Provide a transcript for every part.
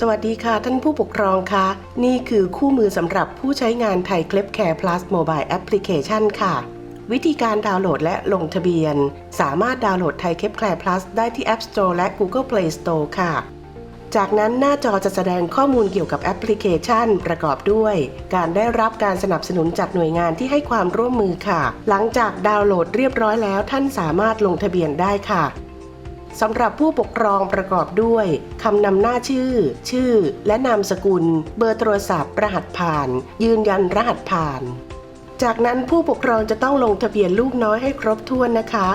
สวัสดีค่ะ ท่านผู้ปกครองคะนี่คือคู่มือสำหรับผู้ใช้งานไทยเคล็บแคร์ plus mobile application ค่ะ วิธีการดาวน์โหลดและลงทะเบียน สามารถดาวน์โหลดไทยเคล็บแคร์ plus ได้ที่ App Store และ Google Play Store ค่ะ จากนั้นหน้าจอจะแสดงข้อมูลเกี่ยวกับแอปพลิเคชัน ประกอบด้วย การได้รับการสนับสนุนจากหน่วยงานที่ให้ความร่วมมือค่ะ หลังจากดาวน์โหลดเรียบร้อยแล้วท่านสามารถลงทะเบียนได้ค่ะ สำหรับผู้ปกครองประกอบด้วยคำนำหน้าชื่อ ชื่อ และนามสกุล เบอร์โทรศัพท์ รหัสผ่าน ยืนยันรหัสผ่าน จากนั้นผู้ปกครองจะต้องลงทะเบียนลูกน้อยให้ครบถ้วนนะคะ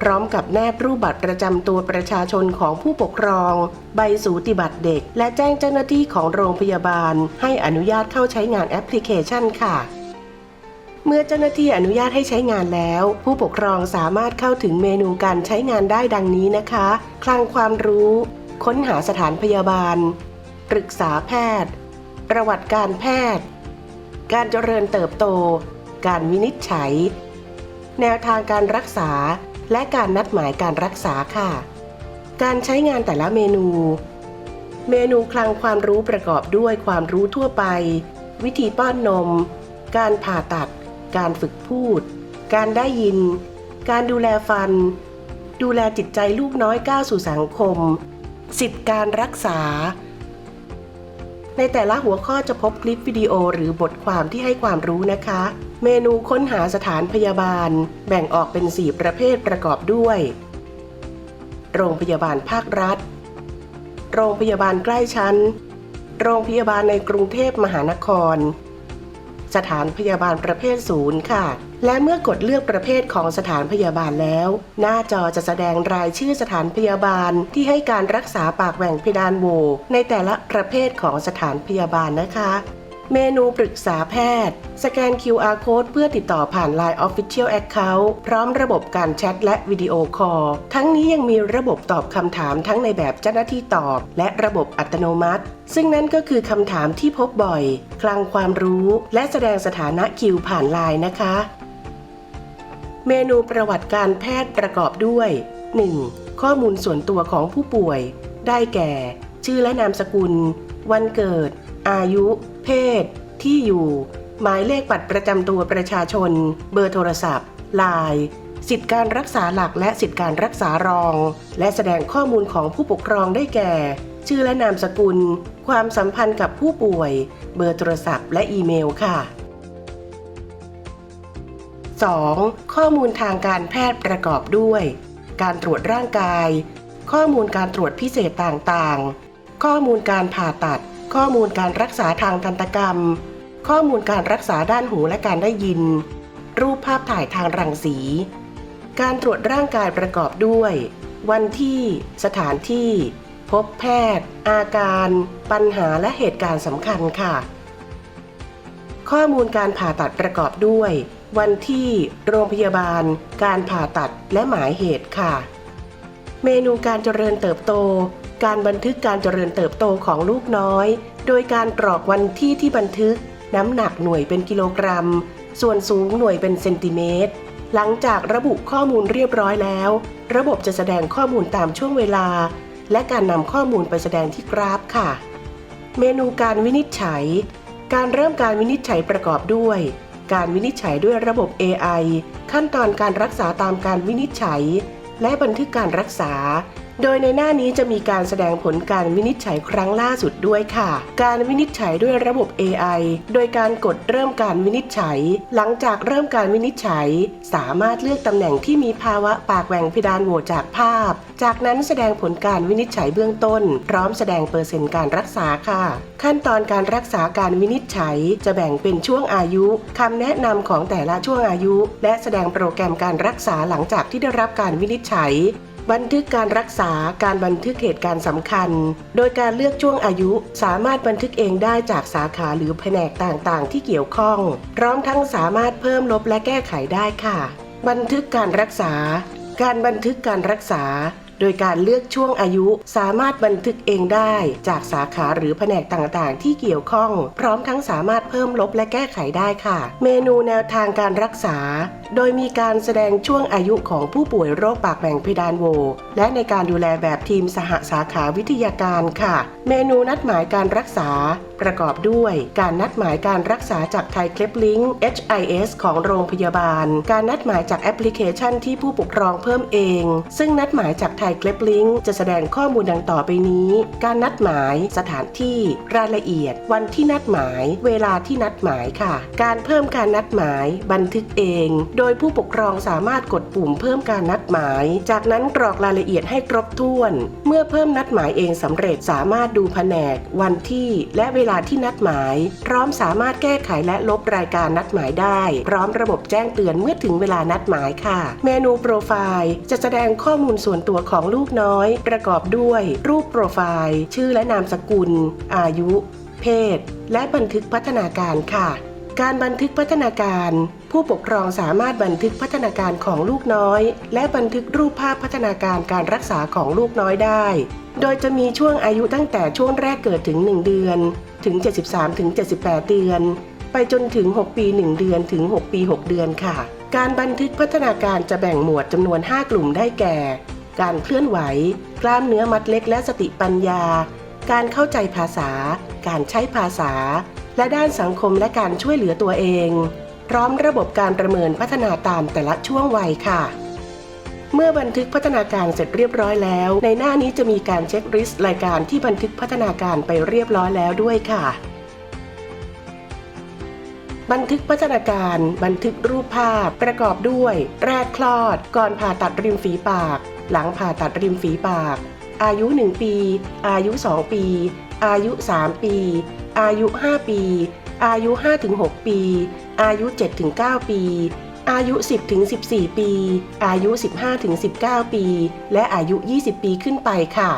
พร้อมกับแนบรูปบัตรประจำตัวประชาชนของผู้ปกครอง ใบสูติบัตรเด็ก และแจ้งเจ้าหน้าที่ของโรงพยาบาล ให้อนุญาตเข้าใช้งานแอปพลิเคชันค่ะ เมื่อเจ้าหน้าที่อนุญาตให้ใช้งานแล้ว ผู้ปกครองสามารถเข้าถึงเมนูการใช้งานได้ดังนี้นะคะ คลังความรู้ ค้นหาสถานพยาบาล ปรึกษาแพทย์ ประวัติการแพทย์ การเจริญเติบโต การวินิจฉัย แนวทางการรักษา และการนัดหมายการรักษาค่ะ การใช้งานแต่ละเมนู เมนูคลังความรู้ประกอบด้วยความรู้ทั่วไป วิธีป้อนนม การผ่าตัด การฝึกพูด การได้ยิน การดูแลฟัน ดูแลจิตใจลูกน้อยก้าวสู่สังคม สิทธิการรักษา ในแต่ละหัวข้อจะพบคลิปวิดีโอหรือบทความที่ให้ความรู้นะคะ เมนูค้นหาสถานพยาบาล แบ่งออกเป็น 4 ประเภทประกอบด้วย โรงพยาบาลภาครัฐ โรงพยาบาลใกล้ชั้น โรงพยาบาลในกรุงเทพมหานคร สถานพยาบาลประเภทศูนย์ค่ะ และเมื่อกดเลือกประเภทของสถานพยาบาลแล้ว หน้าจอจะแสดงรายชื่อสถานพยาบาลที่ให้การรักษาปากแหว่งเพดานโหวในแต่ละประเภทของสถานพยาบาลนะคะ เมนูปรึกษาแพทย์ สแกน QR code เพื่อติดต่อผ่าน Line Official Account พร้อมระบบการแชทและวิดีโอคอล ทั้งนี้ยังมีระบบตอบคำถามทั้งในแบบเจ้าหน้าที่ตอบ และระบบอัตโนมัติ ซึ่งนั่นก็คือคำถามที่พบบ่อย คลังความรู้ และแสดงสถานะคิวผ่านไลน์นะคะ เมนูประวัติการแพทย์ประกอบด้วย 1. ข้อมูลส่วนตัวของผู้ป่วย ได้แก่ ชื่อและนามสกุล วันเกิด อายุ เพศ ที่อยู่ หมายเลขบัตรประจำตัวประชาชน เบอร์โทรศัพท์ไลน์สิทธิการรักษาหลักและสิทธิการรักษารอง และแสดงข้อมูลของผู้ปกครองได้แก่ ชื่อและนามสกุล ความสัมพันธ์กับผู้ป่วย เบอร์โทรศัพท์และอีเมลค่ะ 2. ข้อมูลทางการแพทย์ประกอบด้วย การตรวจร่างกาย ข้อมูลการตรวจพิเศษต่างๆ ข้อมูลการผ่าตัด ข้อมูลการรักษาทางทันตกรรม ข้อมูลการรักษาด้านหูและการได้ยิน รูปภาพถ่ายทางรังสี การตรวจร่างกายประกอบด้วย วันที่ สถานที่ พบแพทย์ อาการ ปัญหาและเหตุการณ์สำคัญค่ะ ข้อมูลการผ่าตัดประกอบด้วย วันที่ โรงพยาบาล การผ่าตัดและหมายเหตุค่ะ เมนูการเจริญเติบโต การบันทึกการเจริญเติบโตของลูกน้อย โดยการกรอกวันที่ที่บันทึก น้ำหนักหน่วยเป็นกิโลกรัม ส่วนสูงหน่วยเป็นเซนติเมตร หลังจากระบุข้อมูลเรียบร้อยแล้ว ระบบจะแสดงข้อมูลตามช่วงเวลา และการนำข้อมูลไปแสดงที่กราฟค่ะ เมนูการวินิจฉัย การเริ่มการวินิจฉัยประกอบด้วย การวินิจฉัยด้วยระบบ AI ขั้นตอนการรักษาตามการวินิจฉัย และบันทึกการรักษา โดยในหน้านี้จะมีการแสดงผลการวินิจฉัยครั้งล่าสุดด้วยค่ะ การวินิจฉัยด้วยระบบ AI โดยการกดเริ่มการวินิจฉัย หลังจากเริ่มการวินิจฉัย สามารถเลือกตำแหน่งที่มีภาวะปากแหว่งเพดานโหวจากภาพ จากนั้นแสดงผลการวินิจฉัยเบื้องต้น พร้อมแสดงเปอร์เซ็นต์การรักษาค่ะ ขั้นตอนการรักษาการวินิจฉัย จะแบ่งเป็นช่วงอายุคำแนะนำของแต่ละช่วงอายุ และแสดงโปรแกรมการรักษาหลังจากที่ได้รับการวินิจฉัย บันทึกการรักษาการบันทึกเหตุการณ์สำคัญ โดยการเลือกช่วงอายุสามารถบันทึกเองได้จากสาขาหรือแผนกต่างๆ ที่เกี่ยวข้อง พร้อมทั้งสามารถเพิ่มลบและแก้ไขได้ค่ะ บันทึกการรักษา การบันทึกการรักษา โดยการเลือกช่วงอายุสามารถบันทึกเองได้จากสาขาหรือแผนกต่างๆ ที่เกี่ยวข้อง พร้อมทั้งสามารถเพิ่มลบและแก้ไขได้ค่ะ เมนูแนวทางการรักษา โดยมีการแสดงช่วงอายุของผู้ป่วยโรคปากแหว่งเพดานโว และในการดูแลแบบทีมสหสาขาวิทยาการค่ะ เมนูนัดหมายการรักษาประกอบด้วย การนัดหมายการรักษาจากไทยเคล p ลิง HIS ของโรงพยาบาล การนัดหมายจากแอปพลิเคชันที่ผู้ปกครองเพิ่มเอง ซึ่งนัดหมายจากไทยคล p ลิงก์จะแสดงข้อมูลดังต่อไปนี้ การนัดหมาย สถานที่ รายละเอียด วันที่นัดหมาย เวลาที่นัดหมายค่ะ การเพิ่มการนัดหมาย บันทึกเอง โดยผู้ปกครองสามารถกดปุ่มเพิ่มการนัดหมาย จากนั้นกรอกรายละเอียดให้ครบถ้วน เมื่อเพิ่มนัดหมายเองสำเร็จสามารถดูแผนก วันที่ และเวลาที่นัดหมาย พร้อมสามารถแก้ไขและลบรายการนัดหมายได้ พร้อมระบบแจ้งเตือนเมื่อถึงเวลานัดหมายค่ะ เมนูโปรไฟล์ จะแสดงข้อมูลส่วนตัวของของลูกน้อย ประกอบด้วย รูปโปรไฟล์ ชื่อและนามสกุล อายุ เพศ และบันทึกพัฒนาการค่ะการบันทึกพัฒนาการ ผู้ปกครองสามารถบันทึกพัฒนาการของลูกน้อย และบันทึกรูปภาพพัฒนาการการรักษาของลูกน้อยได้ โดยจะมีช่วงอายุตั้งแต่ช่วงแรกเกิดถึง 1 เดือน ถึง 73 ถึง 78 เดือน ไปจนถึง 6 ปี 1 เดือนถึง 6 ปี 6 เดือนค่ะ การบันทึกพัฒนาการจะแบ่งหมวดจำนวน 5 กลุ่มได้แก่ การเคลื่อนไหว กล้ามเนื้อมัดเล็กและสติปัญญา การเข้าใจภาษา การใช้ภาษา และด้านสังคมและการช่วยเหลือตัวเอง พร้อมระบบการประเมินพัฒนาตามแต่ละช่วงวัยค่ะ เมื่อบันทึกพัฒนาการเสร็จเรียบร้อยแล้ว ในหน้านี้จะมีการเช็คลิสต์รายการที่บันทึกพัฒนาการไปเรียบร้อยแล้วด้วยค่ะบันทึกพัฒนาการ บันทึกรูปภาพ ประกอบด้วย แรกคลอด ก่อนผ่าตัดริมฝีปาก หลังผ่าตัดริมฝีปาก อายุ 1 ปี อายุ 2 ปี อายุ 3 ปี อายุ 5 ปี อายุ 5-6 ปี อายุ 7-9 ปี อายุ 10-14 ปี อายุ 15-19 ปี และอายุ 20 ปีขึ้นไปค่ะ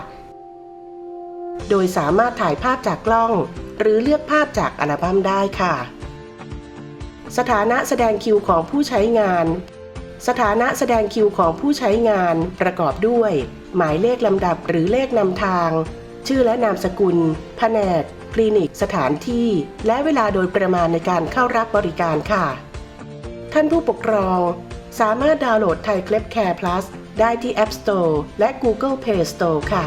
โดยสามารถถ่ายภาพจากกล้อง หรือเลือกภาพจากอัลบั้มได้ค่ะ สถานะแสดงคิวของผู้ใช้งาน สถานะแสดงคิวของผู้ใช้งานประกอบด้วย หมายเลขลำดับหรือเลขนำทาง ชื่อและนามสกุล แผนก คลินิก สถานที่ และเวลาโดยประมาณในการเข้ารับบริการค่ะ ท่านผู้ปกครอง สามารถดาวน์โหลดไทยเคล็บแคร์ plus ได้ที่ App Store และ Google Play Store ค่ะ